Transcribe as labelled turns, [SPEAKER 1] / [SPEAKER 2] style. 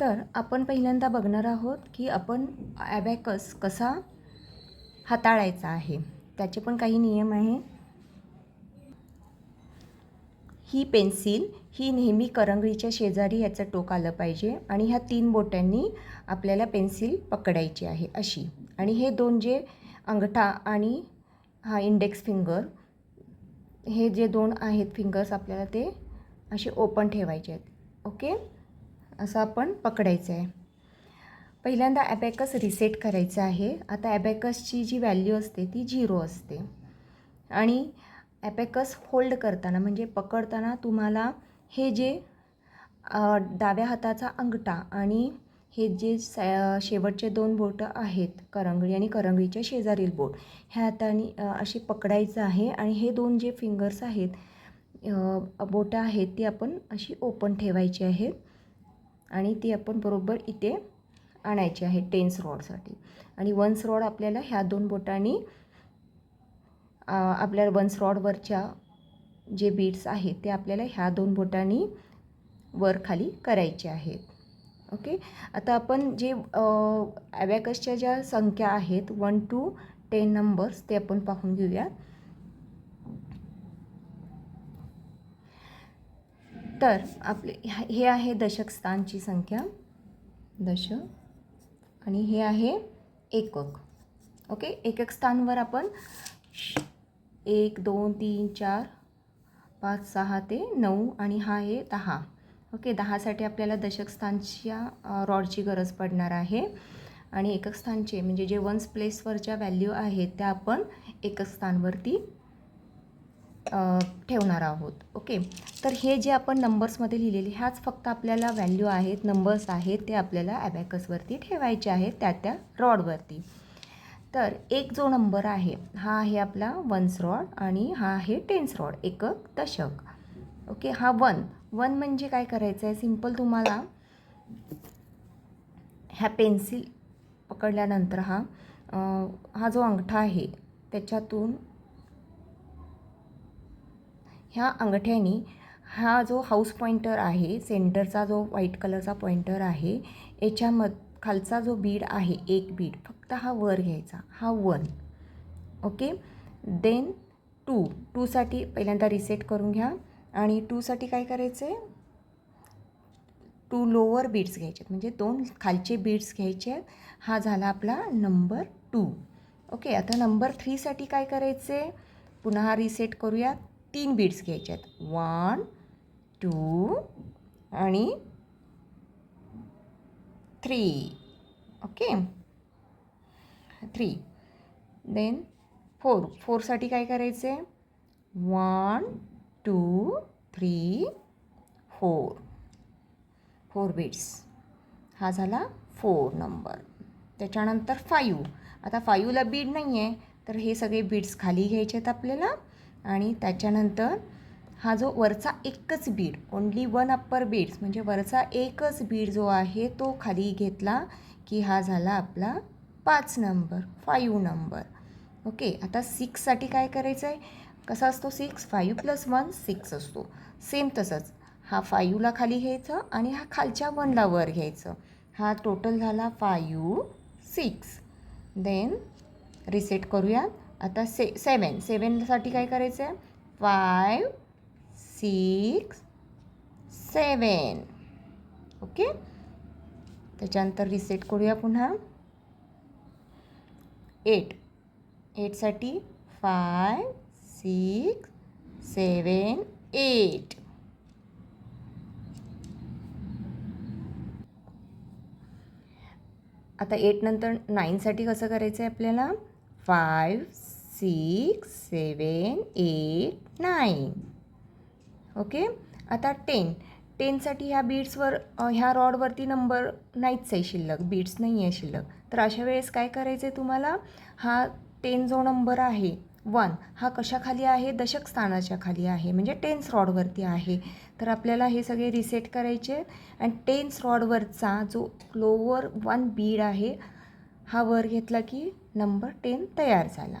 [SPEAKER 1] तर आपण पहिल्यांदा बघणार आहोत की आपण ॲबॅकस कसा हाताळायचा आहे. त्याचे पण काही नियम आहे. ही पेन्सिल ही नेहमी करंगळीच्या शेजारी ह्याचं टोक आलं पाहिजे आणि ह्या तीन बोटांनी आपल्याला पेन्सिल पकडायची आहे अशी. आणि हे दोन जे अंगठा आणि हा इंडेक्स फिंगर हे जे दोन आहेत फिंगर्स आपल्याला ते असे ओपन ठेवायचे आहेत. ओके असं आपण पकडायचं आहे. पहिल्यांदा ॲबॅकस रिसेट करायचं आहे. आता ॲबॅकसची जी व्हॅल्यू असते ती झिरो असते. आणि ॲबॅकस होल्ड करताना म्हणजे पकडताना तुम्हाला हे जे डाव्या हाताचा अंगठा आणि हे जे शेवटचे दोन बोटं आहेत करंगळी आणि करंगळीच्या शेजारील बोट ह्या हाताने असे पकडायचं आहे आणि हे दोन जे फिंगर्स आहेत बोटं आहेत ती आपण अशी ओपन ठेवायची आहेत आणि ती आपण बरोबर इथे आणायची आहे टेन्स रॉडसाठी. आणि वन्स रॉड आपल्याला ह्या दोन बोटांनी आपल्या वन्स रॉडवरच्या जे बीट्स आहेत ते आपल्याला ह्या दोन बोटांनी वर खाली करायचे आहेत. ओके? आता आपण जे ॲबॅकसच्या ज्या संख्या आहेत वन टू टेन नंबर्स ते आपण पाहून घेऊया. तर आपले ह्या- हे आहे दशक स्थानची संख्या. दश आणि हे आहे एकक. ओके? एकक स्थानवर आपण एक दोन तीन चार पाच सहा ते नऊ आणि हा आहे दहा. ओके? दहासाठी आपल्याला दशक स्थानच्या रॉडची गरज पडणार आहे. आणि एकक स्थानचे म्हणजे जे वन्स प्लेसवरच्या व्हॅल्यू आहेत त्या आपण एकक स्थानवरती ठेवणार आहोत. ओके? तर हे जे आपण नंबर्समध्ये लिहिलेले ह्याच फक्त आपल्याला व्हॅल्यू आहेत नंबर्स आहेत ते आपल्याला ॲबॅकसवरती ठेवायचे आहेत त्या त्या रॉडवरती तर एक जो नंबर आहे हा आहे आपला वन्स रॉड आणि हा आहे टेन्स रॉड एकक दशक. ओके? हा वन वन म्हणजे काय करायचं आहे सिंपल तुम्हाला ह्या पेन्सिल पकडल्यानंतर हा हा जो अंगठा आहे त्याच्यातून ह्या अंगठ्याने हा जो हाऊस पॉइंटर आहे सेंटरचा जो व्हाईट कलरचा पॉइंटर आहे याच्याम खालचा जो बीड आहे एक बीड फक्त हा वर घ्यायचा हा वन ओके देन टू टूसाठी पहिल्यांदा रिसेट करून घ्या. आणि टूसाठी काय करायचं आहे टू लोअर बीड्स घ्यायचे आहेत. म्हणजे दोन खालचे बीड्स घ्यायचे आहेत. हा झाला आपला नंबर टू ओके आता नंबर थ्रीसाठी काय करायचे पुन्हा हा रिसेट करूयात. तीन बीड्स घ्यायचे आहेत वन टू आणि three okay three then four फोरसाठी काय करायचं आहे one two three four four beads हा झाला फोर नंबर त्याच्यानंतर फायू आता फायूला बीड नाही आहे तर हे सगळे बीड्स खाली घ्यायचे आहेत आपल्याला. आणि त्याच्यानंतर हा जो वरचा एकच bead only one upper beads म्हणजे वरचा एकच बीड जो आहे तो खाली घेतला की हा झाला आपला पाच नंबर फायू नंबर ओके आता सिक्ससाठी काय करायचं आहे कसा असतो six five plus one six असतो. सेम तसंच. हा फायूला खाली घ्यायचं आणि हा खालच्या वनला वर घ्यायचं. हा टोटल झाला फायू सिक्स देन रिसेट करूया आता से सेवन सेवनसाठी काय करायचं आहे फाय सिक्स सेवन ओके त्याच्यानंतर रिसेट करूया पुन्हा. एट एटसाठी फाय सिक्स सेवन एट आता एटनंतर नाईनसाठी कसं करायचं आहे आपल्याला? Five six seven eight nine okay आता टेन टेनसाठी ह्या बीड्सवर ह्या रॉडवरती नंबर नाहीच आहे शिल्लक. बीड्स नाही आहे शिल्लक. तर अशा वेळेस काय करायचं आहे तुम्हाला? हा टेन जो नंबर आहे वन हा कशाखाली आहे? दशक स्थानाच्या खाली आहे. म्हणजे टेन्स रॉडवरती आहे. तर आपल्याला हे सगळे रिसेट करायचे. आणि टेन्स रॉडवरचा जो लोअर वन बीड आहे हा वर घेतला की नंबर टेन तयार झाला.